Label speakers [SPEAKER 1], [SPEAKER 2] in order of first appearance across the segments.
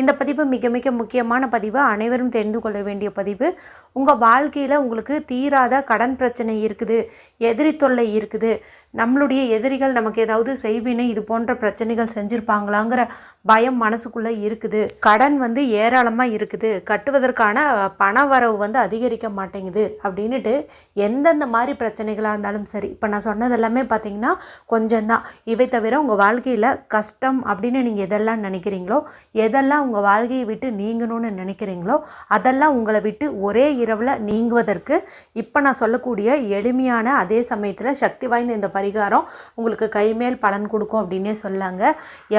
[SPEAKER 1] இந்த பதிவு மிக மிக முக்கியமான பதிவு. அனைவரும் தெரிந்து கொள்ள வேண்டிய பதிவு. உங்கள் வாழ்க்கையில் உங்களுக்கு தீராத கடன் பிரச்சனை இருக்குது எதிரி தொல்லை இருக்குது. நம்மளுடைய எதிரிகள் நமக்கு ஏதாவது செய்வினை இது போன்ற பிரச்சனைகள் செஞ்சுருப்பாங்களாங்கிற பயம் மனசுக்குள்ளே இருக்குது. கடன் வந்து ஏராளமாக இருக்குது. கட்டுவதற்கான பண வரவு வந்து அதிகரிக்க மாட்டேங்குது அப்படின்ட்டு எந்தெந்த மாதிரி பிரச்சனைகளாக இருந்தாலும் சரி. இப்போ நான் சொன்னது எல்லாமே பார்த்தீங்கன்னா கொஞ்சம்தான். இவை தவிர உங்கள் வாழ்க்கையில் கஷ்டம் அப்படின்னு நீங்கள் எதெல்லாம் நினைக்கிறீங்களோ எதெல்லாம் உங்கள் வாழ்க்கையை விட்டு நீங்கணும்னு நினைக்கிறீங்களோ அதெல்லாம் உங்களை விட்டு ஒரே இரவில் நீங்குவதற்கு இப்போ நான் சொல்லக்கூடிய எளிமையான அதே சமயத்தில் சக்தி வாய்ந்த இந்த பரிகாரம் உங்களுக்கு கைமேல் பலன் கொடுக்கும் அப்படின்னே சொல்லாங்க.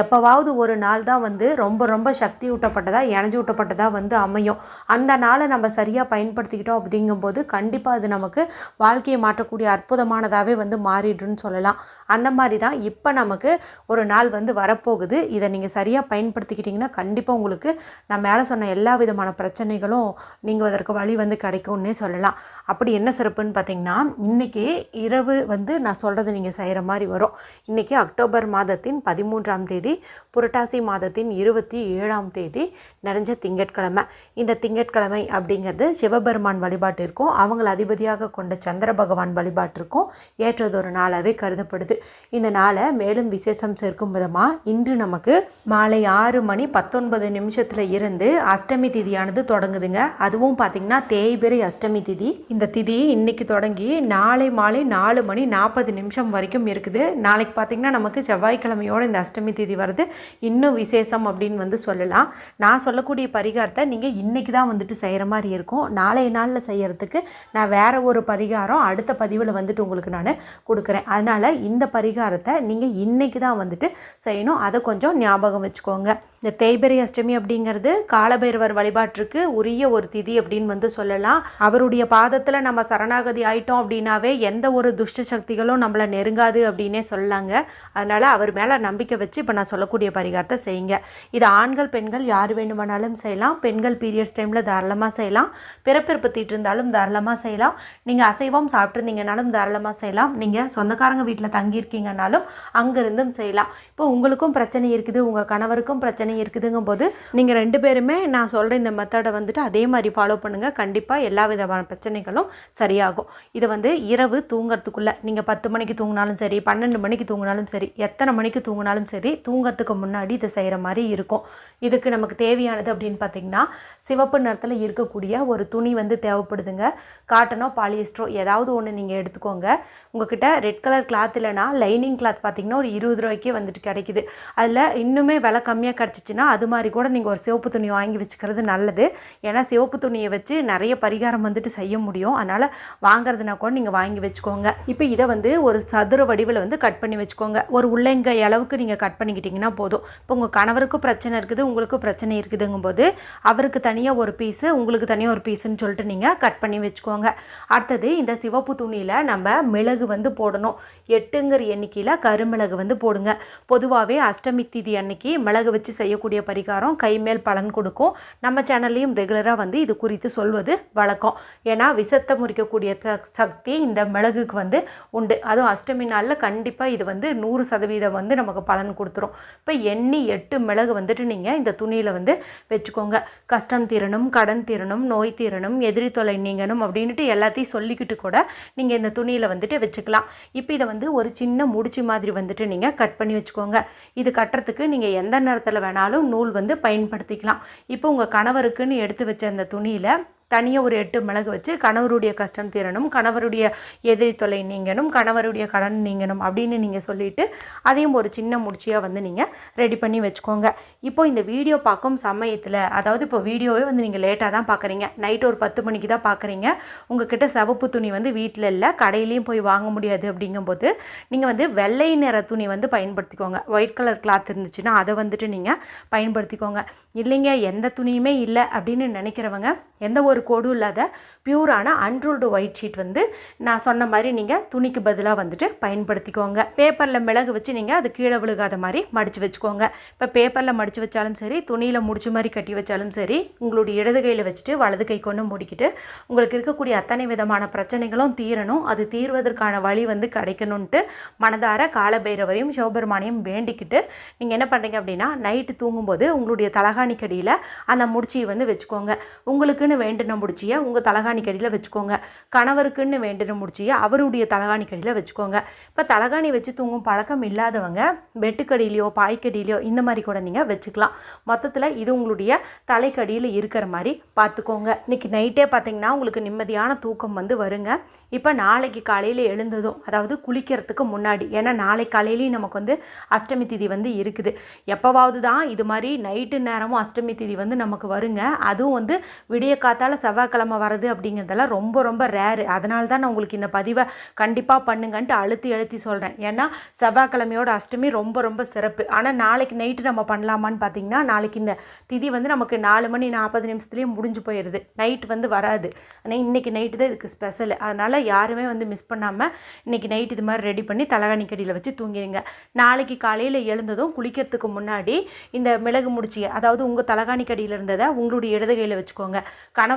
[SPEAKER 1] எப்போவாவது ஒரு நாள் தான் வந்து ரொம்ப ரொம்ப சக்தி ஊட்டப்பட்டதாக எனர்ஜி ஊட்டப்பட்டதாக வந்து அமையும். அந்த நாளை நம்ம சரியாக பயன்படுத்திக்கிட்டோம் அப்படிங்கும்போது கண்டிப்பாக அது நமக்கு வாழ்க்கையை மாற்றக்கூடிய அற்புதமானதாகவே வந்து மாறிடுன்னு சொல்லலாம். அந்த மாதிரி தான் இப்போ நமக்கு ஒரு நாள் வந்து வரப்போகுது. இதை நீங்கள் சரியாக பயன்படுத்திக்கிட்டிங்கன்னா கண்டிப்பாக உங்களுக்கு நான் மேலே சொன்ன எல்லா விதமான பிரச்சனைகளும் நீங்கள் அதற்கு வழி வந்து கிடைக்கும்னே சொல்லலாம். அப்படி என்ன சிறப்புன்னு பார்த்தீங்கன்னா இன்றைக்கி இரவு வந்து நான் சொல்கிறது நீங்கள் செய்கிற மாதிரி வரும். இன்றைக்கி அக்டோபர் மாதத்தின் பதிமூன்றாம் தேதி புரட்டாசி மாதத்தின் இருபத்தி ஏழாம் தேதி நிறைஞ்ச திங்கட்கிழமை. இந்த திங்கட்கிழமை அப்படிங்கிறது சிவபெருமான் வழிபாட்டிற்கும் அவங்கள அதிபதியாக கொண்ட சந்திர பகவான் வழிபாட்டிற்கும் ஏற்றதொரு நாளாகவே கருதப்படுது. இந்த நாளை மேலும் விசேஷம் சேர்க்கும் விதமாக இன்று நமக்கு மாலை ஆறு மணி பத்தொன்பது நிமிஷத்தில் இருந்து அஷ்டமி திதியானது தொடங்குதுங்க. அதுவும் பார்த்திங்கன்னா தேய்பிரை அஷ்டமி திதி. இந்த திதி இன்றைக்கி தொடங்கி நாளை மாலை நாலு மணி நாற்பது நிமிஷம் வரைக்கும் இருக்குது. நாளைக்கு பார்த்திங்கன்னா நமக்கு செவ்வாய்க்கிழமையோட இந்த அஷ்டமி திதி வருது. இன்னும் விசேஷம் அப்படின்னு வந்து சொல்லலாம். நான் சொல்லக்கூடிய பரிகாரத்தை நீங்கள் இன்றைக்கி தான் வந்துட்டு செய்கிற மாதிரி இருக்கும். நாளைய நாளில் செய்கிறதுக்கு நான் வேறு ஒரு பரிகாரம் அடுத்த பதிவில் வந்துட்டு உங்களுக்கு நான் கொடுக்குறேன். அதனால் இந்த பரிகாரத்தை நீங்கள் இன்றைக்கி தான் வந்துட்டு செய்யணும். அதை கொஞ்சம் ஞாபகம் வச்சுக்கோங்க. இந்த தேய்பிரை அஷ்டமி அப்படிங்கிறது காலபைரவர் வழிபாட்டிற்கு உரிய ஒரு திதி அப்படின்னு வந்து சொல்லலாம். அவருடைய பாதத்தில் நம்ம சரணாகதி ஆயிட்டோம் அப்படின்னாவே எந்த ஒரு துஷ்ட சக்திகளும் நம்மளை நெருங்காது அப்படின்னே சொல்லலாங்க. அதனால் அவர் மேலே நம்பிக்கை வச்சு இப்போ நான் சொல்லக்கூடிய பரிகாரத்தை செய்யுங்க. இது ஆண்கள் பெண்கள் யார் வேணுமானாலும் செய்யலாம். பெண்கள் பீரியட்ஸ் டைமில் தாராளமாக செய்யலாம். பிறப்பிறப்பத்திட்டு இருந்தாலும் தாராளமாக செய்யலாம். நீங்கள் அசைவம் சாப்பிட்ருந்தீங்கனாலும் தாராளமாக செய்யலாம். நீங்கள் சொந்தக்காரங்க வீட்டில் தங்கியிருக்கீங்கனாலும் அங்கேருந்தும் செய்யலாம். இப்போ உங்களுக்கும் பிரச்சனை இருக்குது. உங்கள் கணவருக்கும் பிரச்சனை இருக்குதுங்கும் போது நீங்கள் ரெண்டு பேருமே நான் சொல்கிற இந்த மெத்தடை வந்துட்டு அதே மாதிரி ஃபாலோ பண்ணுங்கள் கண்டிப்பாக எல்லா விதமான பிரச்சனைகளும் சரியாகும். இது வந்து இரவு தூங்குறதுக்குள்ளே நீங்கள் பத்து மணிக்கு தூங்கினாலும் சரி பன்னெண்டு மணிக்கு தூங்கினாலும் சரி எத்தனை மணிக்கு தூங்கினாலும் சரி தூங்கிறதுக்கு முன்னாடி இதை செய்கிற மாதிரி இருக்கும். இதுக்கு நமக்கு தேவையானது அப்படின்னு பார்த்தீங்கன்னா சிவப்பு நிறத்தில் இருக்கக்கூடிய ஒரு துணி வந்து தேவைப்படுதுங்க. காட்டனோ பாலியஸ்ட்ரோ ஏதாவது ஒன்று நீங்கள் எடுத்துக்கோங்க. உங்ககிட்ட ரெட் கலர் கிளாத் இல்லைனா லைனிங் கிளாத் பார்த்தீங்கன்னா ஒரு இருபது ரூபாய்க்கே வந்துட்டு கிடைக்குது. அதில் இன்னுமே விலை கம்மியாக கிடச்சிச்சின்னா அது மாதிரி கூட நீங்கள் ஒரு சிவப்பு துணி வாங்கி வச்சுக்கிறது நல்லது. ஏன்னா சிவப்பு துணியை வச்சு நிறைய பரிகாரம் வந்துட்டு செய்ய முடியும். அதனால் வாங்குறதுனா கூட நீங்கள் வாங்கி வச்சுக்கோங்க. இப்போ இதை வந்து ஒரு சதுர வடிவில் வந்து கட் பண்ணி வச்சுக்கோங்க. ஒரு உள்ளங்கை அளவுக்கு நீங்கள் கட் பண்ணிக்கிட்டிங்கன்னா போதும். இப்போ உங்கள் கணவருக்கும் பிரச்சனை இருக்குது உங்களுக்கும் பிரச்சனை இருக்குதுங்கும்போது அவருக்கு தனியாக ஒரு பீஸு உங்களுக்கு தனியாக ஒரு பீஸுன்னு சொல்லிட்டு நீங்கள் கட் பண்ணி வச்சுக்கோங்க. அடுத்தது இந்த சிவப்பு துணியில் நம்ம மிளகு வந்து போடணும். எட்டுங்கிற எண்ணிக்கையில் கருமிளகு வந்து போடுங்க. பொதுவாகவே அஷ்டமி திதி அன்னைக்கு மிளகு வச்சு செய்யக்கூடிய பரிகாரம் கைமேல் பலன் கொடுக்கும். நம்ம சேனல்லையும் ரெகுலராக வந்து இது குறித்து சொல்வது வழக்கம். ஏன்னா விஷத்தை முறிக்கக்கூடிய சக்தி இந்த மிளகுக்கு வந்து உண்டு. அதுவும் அஷ்டமி நாளில் கண்டிப்பாக இது வந்து நூறு சதவீதம் வந்து நமக்கு பலன் கொடுத்துரும். இப்போ எண்ணி எட்டு மிளகு வந்துட்டு நீங்கள் இந்த துணியில் வந்து வச்சுக்கோங்க. கஷ்டம் தீரணும் கடன் தீரணும் நோய் தீரணும் எதிரி தொலை நீங்கணும் அப்படின்ட்டு எல்லாத்தையும் சொல்லிக்கிட்டு கூட நீங்கள் இந்த துணியில் வந்துட்டு வச்சுக்கலாம். இப்போ இதை வந்து ஒரு சின்ன முடிச்சு மாதிரி வந்துட்டு நீங்கள் கட் பண்ணி வச்சுக்கோங்க. இது கட்டுறதுக்கு நீங்கள் எந்த நேரத்தில் வேணாலும் நூல் வந்து பயன்படுத்திக்கலாம். இப்போ உங்கள் கணவருக்குன்னு எடுத்து வச்ச அந்த துணியில் தனியாக ஒரு எட்டு மிளகு வச்சு கணவருடைய கஷ்டம் தீரணும் கணவருடைய எதிரி தொலை நீங்கணும் கணவருடைய கடன் நீங்கணும் அப்படின்னு நீங்கள் சொல்லிவிட்டு அதையும் ஒரு சின்ன முடிச்சியாக வந்து நீங்கள் ரெடி பண்ணி வச்சுக்கோங்க. இப்போ இந்த வீடியோ பார்க்கும் சமயத்தில் அதாவது இப்போ வீடியோவே வந்து நீங்கள் லேட்டாக தான் பார்க்குறீங்க. நைட் ஒரு பத்து மணிக்கு தான் பார்க்குறீங்க. உங்ககிட்ட சிவப்பு துணி வந்து வீட்டில் இல்லை கடையிலையும் போய் வாங்க முடியாது அப்படிங்கும்போது நீங்கள் வந்து வெள்ளை நிற துணி வந்து பயன்படுத்திக்கோங்க. ஒயிட் கலர் கிளாத் இருந்துச்சுன்னா அதை வந்துட்டு நீங்கள் பயன்படுத்திக்கோங்க. இல்லைங்க எந்த துணியுமே இல்லை அப்படின்னு நினைக்கிறவங்க எந்த ஒரு ஒரு கொடு இல்லாத பியூரான அன்ரூல்டு ஒயிட் ஷீட் வந்து நான் சொன்ன மாதிரி நீங்கள் துணிக்கு பதிலாக வந்துட்டு பயன்படுத்திக்கோங்க. பேப்பரில் மிளகு வச்சு நீங்கள் அது கீழே விழுகாத மாதிரி மடித்து வச்சுக்கோங்க. இப்போ பேப்பரில் மடித்து வச்சாலும் சரி துணியில் முடிச்சு மாதிரி கட்டி வச்சாலும் சரி உங்களுடைய இடது கையில் வச்சுட்டு வலது கை கொண்டு முடிக்கிட்டு உங்களுக்கு இருக்கக்கூடிய அத்தனை விதமான பிரச்சனைகளும் தீரணும். அது தீர்வதற்கான வழி வந்து கிடைக்கணுன்ட்டு மனதார காலபைரவரையும் சிவபெருமானையும் வேண்டிக்கிட்டு நீங்கள் என்ன பண்ணுறீங்க அப்படின்னா நைட்டு தூங்கும்போது உங்களுடைய தலகாணிக்கடியில் அந்த முடிச்சியை வந்து வச்சுக்கோங்க. உங்களுக்குன்னு வேண்டின முடிச்சியை? உங்கள் தலகாணி கடியில் வச்சுக்கோங்க. கணவருக்குன்னு வேண்டின முடிச்சியை? அவருடைய தலகாணி கடியில் வச்சுக்கோங்க. இப்போ தலகாணி வச்சு தூங்கும் பழக்கம் இல்லாதவங்க வெட்டுக்கடியிலையோ பாய்க்கடியிலையோ இந்த மாதிரி கூட நீங்கள் வச்சுக்கலாம். மொத்தத்தில் இது உங்களுடைய தலைக்கடியில் இருக்கிற மாதிரி பார்த்துக்கோங்க இன்றைக்கி நைட்டே பார்த்தீங்கன்னா உங்களுக்கு நிம்மதியான தூக்கம் வந்து வருங்க. இப்போ நாளைக்கு காலையில் எழுந்ததும் அதாவது குளிக்கிறதுக்கு முன்னாடி ஏன்னா நாளை காலையிலையும் நமக்கு வந்து அஷ்டமி திதி வந்து இருக்குது. எப்போவாவது தான் இது மாதிரி நைட்டு நேரமும் அஷ்டமி திதி வந்து நமக்கு வருங்க. அதுவும் வந்து விடிய காத்தால் செவ்வாய்க்கிழமை வரது அப்படிங்கிறதெல்லாம் ரொம்ப ரொம்ப ரேரு அதனால தான் நான் உங்களுக்கு இந்த பதிவை கண்டிப்பாக பண்ணுங்கன்ட்டு அழுத்தி அழுத்தி சொல்கிறேன் ஏன்னா செவ்வாய்க்கிழமையோட அஷ்டமி ரொம்ப ரொம்ப சிறப்பு. ஆனால் நாளைக்கு நைட்டு நம்ம பண்ணலாமான்னு பார்த்தீங்கன்னா நாளைக்கு இந்த திதி வந்து நமக்கு நாலு மணி நாற்பது நிமிஷத்துலேயே முடிஞ்சு போயிடுது நைட் வந்து வராது. ஆனால் இன்றைக்கி நைட்டு தான் இதுக்கு ஸ்பெஷல் அதனால் யாருமே வந்து மிஸ் பண்ணாமல் இன்றைக்கி நைட் இது மாதிரி ரெடி பண்ணி தலகாணி கடியில் வச்சு தூங்கிடுங்க நாளைக்கு காலையில் எழுந்ததும் குளிக்கிறதுக்கு முன்னாடி இந்த மிளகு முடிச்சி அதாவது உங்கள் தலகாணி கடியில் இருந்ததை உங்களுடைய இடது கையில் வச்சுக்கோங்க.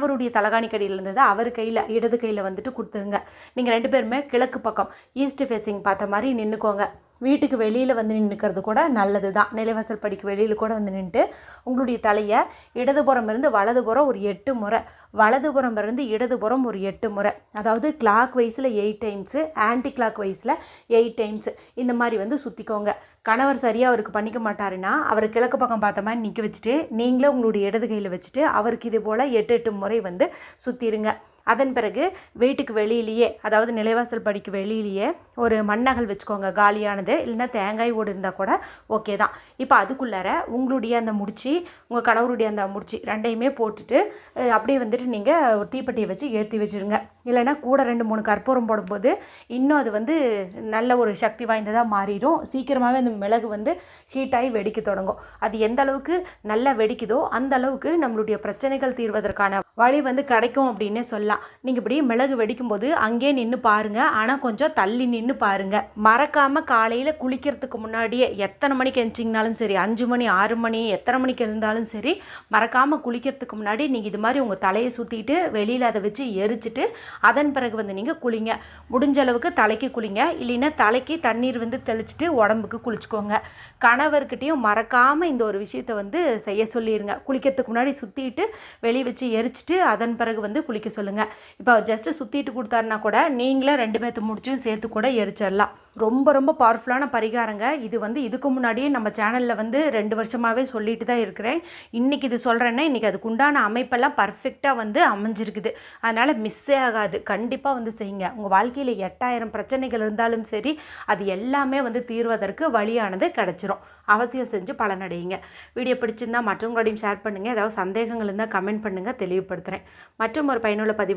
[SPEAKER 1] கணவருடைய தலகாணி கடியில் அவர் கையில் இடது கையில் வந்துட்டு கொடுத்துருங்க. நீங்கள் ரெண்டு பேருமே கிழக்கு பக்கம் ஈஸ்ட் ஃபேஸிங் பார்த்த மாதிரி நின்றுக்கோங்க வீட்டுக்கு வெளியில் வந்து நின்றுக்கிறது கூட நல்லது தான் நிலைவாசல் படிக்கு வெளியில் கூட வந்து நின்றுட்டு உங்களுடைய தலையை இடதுபுறம் இருந்து வலதுபுறம் ஒரு எட்டு முறை வலதுபுறம் இருந்து இடதுபுறம் ஒரு எட்டு முறை. அதாவது கிளாக் வைஸில் எயிட் டைம்ஸு ஆன்டி கிளாக் வைஸில் எயிட் டைம்ஸு இந்த மாதிரி வந்து சுற்றிக்கோங்க கணவர் சரியாக அவருக்கு பண்ணிக்க மாட்டாருன்னா அவர் கிழக்கு பக்கம் பார்த்த மாதிரி நிற்க வச்சுட்டு நீங்களே உங்களுடைய இடது கையில் வச்சுட்டு அவருக்கு இது போல் எட்டு எட்டு முறை வந்து சுற்றிடுங்க அதன் பிறகு வீட்டுக்கு வெளியிலேயே அதாவது நிலைவாசல் படிக்கு வெளியிலேயே ஒரு மண்ணகல் வச்சுக்கோங்க காலியானது. இல்லைன்னா தேங்காய் ஓடு இருந்தால் கூட ஓகே தான். இப்போ அதுக்குள்ளார உங்களுடைய அந்த முடிச்சு உங்கள் கணவருடைய அந்த முடிச்சு ரெண்டையுமே போட்டுட்டு அப்படியே வந்துட்டு நீங்கள் ஒரு தீப்பெட்டியை வச்சு ஏற்றி வச்சுருங்க. இல்லைன்னா கூட ரெண்டு மூணு கற்பூரம் போடும்போது இன்னும் அது வந்து நல்ல ஒரு சக்தி வாய்ந்ததாக மாறிடும். சீக்கிரமாகவே அந்த மிளகு வந்து ஹீட்டாகி வெடிக்க தொடங்கும். அது எந்த அளவுக்கு நல்லா வெடிக்குதோ அந்த அளவுக்கு நம்மளுடைய பிரச்சனைகள் தீர்வதற்கான வழி வந்து கிடைக்கும் அப்படின்னே சொல்லலாம். நீங்கள் இப்படி மிளகு வெடிக்கும் போது அங்கேயே நின்று பாருங்கள் ஆனால் கொஞ்சம் தள்ளி நின்று பாருங்கள் மறக்காமல் காலையில் குளிக்கிறதுக்கு முன்னாடியே எத்தனை மணிக்கு எழுந்திச்சிங்கனாலும் சரி அஞ்சு மணி ஆறு மணி எத்தனை மணிக்கு எழுந்தாலும் சரி மறக்காமல் குளிக்கிறதுக்கு முன்னாடி நீங்கள் இது மாதிரி உங்கள் தலையை சுற்றிட்டு வெளியில் அதை வச்சு எரிச்சிட்டு அதன் பிறகு வந்து நீங்கள் குளிங்க. முடிஞ்ச அளவுக்கு தலைக்கு குளிங்க. இல்லைன்னா தலைக்கு தண்ணீர் வந்து தெளிச்சிட்டு உடம்புக்கு குளிச்சுக்கோங்க. கணவர்கிட்டையும் மறக்காமல் இந்த ஒரு விஷயத்தை வந்து செய்ய சொல்லிடுங்க குளிக்கிறதுக்கு முன்னாடி சுற்றிட்டு வெளியே வச்சு எரிச்சிட்டு அதன் பிறகு வந்து குளிக்க சொல்லுங்கள் இப்போ அவர் ஜஸ்ட்டு சுற்றிட்டு கொடுத்தாருனா கூட நீங்களே ரெண்டு பேர்த்து முடிச்சும் சேர்த்து கூட எரிச்சிடலாம். ரொம்ப ரொம்ப பவர்ஃபுல்லான பரிகாரங்க. இது வந்து இதுக்கு முன்னாடியே நம்ம சேனலில் வந்து ரெண்டு வருஷமாகவே சொல்லிட்டு தான் இருக்கிறேன். இன்றைக்கி இது சொல்கிறேன்னா இன்றைக்கி அதுக்கு உண்டான அமைப்பெல்லாம் பர்ஃபெக்டாக வந்து அமைஞ்சிருக்குது. அதனால் மிஸ்ஸே ஆகாது. கண்டிப்பாக வந்து செய்யுங்க. உங்கள் வாழ்க்கையில் எட்டாயிரம் பிரச்சனைகள் இருந்தாலும் சரி அது எல்லாமே வந்து தீர்வதற்கு வழியானது கிடச்சிரும். அவசியம் செஞ்சு பலனடையுங்க வீடியோ பிடிச்சிருந்தால் மற்றவங்களோடையும் ஷேர் பண்ணுங்கள் ஏதாவது சந்தேகங்கள் இருந்தால் கமெண்ட் பண்ணுங்கள் தெளிவுபடுத்துகிறேன் மற்றும் ஒரு பயனுள்ள பதிவு